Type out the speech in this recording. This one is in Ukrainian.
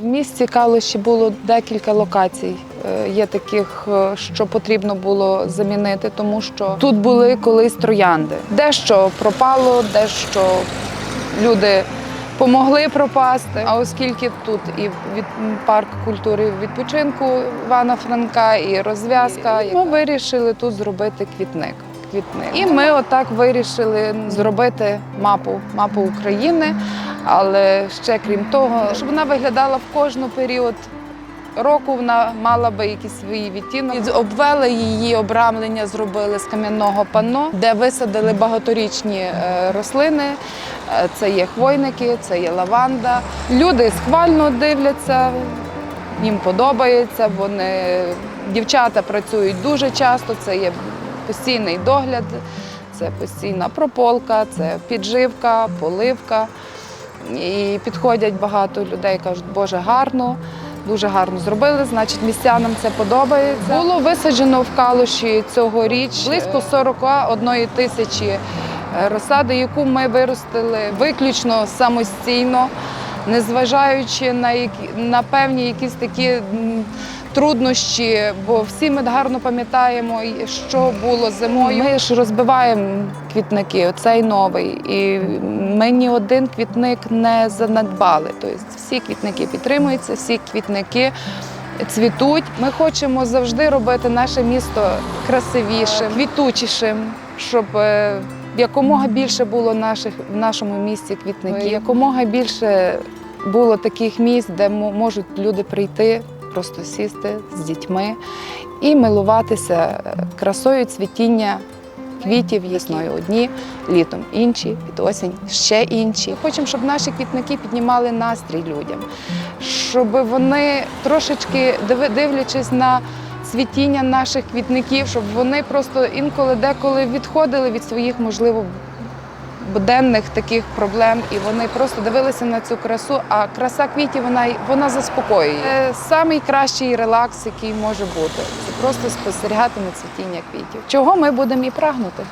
В місті Калуші було декілька локацій. е, Є таких, е, що потрібно було замінити, тому що тут були колись троянди. Дещо пропало, дещо люди помогли пропасти. А оскільки тут і від парк культури відпочинку Івана Франка, і розв'язка, ми вирішили тут зробити квітник. Квітник. І ми отак вирішили зробити мапу, мапу України. Але ще крім того, щоб вона виглядала в кожну період року, вона мала би якісь свої відтінки. Обвели її обрамлення, зробили з кам'яного панно, де висадили багаторічні е, рослини. Е, Це є хвойники, це є лаванда. Люди схвально дивляться, їм подобається. Вони дівчата працюють дуже часто. Це є постійний догляд, це постійна прополка, це підживка, поливка. І підходять багато людей, кажуть, Боже, гарно, дуже гарно зробили, значить містянам це подобається. Було висаджено в калуші цьогоріч близько 41 тисячі е, розсади, яку ми виростили виключно самостійно, незважаючи на, які, на певні якісь такі труднощі, бо всі ми гарно пам'ятаємо, що було зимою. Ми ж розбиваємо квітники, оцей новий, і ми ні один квітник не занедбали. Тобто всі квітники підтримуються, всі квітники цвітуть. Ми хочемо завжди робити наше місто красивішим, квітучішим, щоб е, якомога більше було наших в нашому місті квітників, якомога більше було таких місць, де можуть люди прийти, просто сісти з дітьми і милуватися е, красою цвітіння квітів весною одні, літом інші, під осінь ще інші. Хочемо, щоб наші квітники піднімали настрій людям, щоб вони трошечки дивлячись на цвітіння наших квітників, щоб вони просто інколи деколи відходили від своїх, можливо, буденних таких проблем, і вони просто дивилися на цю красу. А краса квітів вона вона заспокоює. Це кращий релакс, який може бути. Це просто спостерігати на цвітіння квітів. Чого ми будемо і прагнути.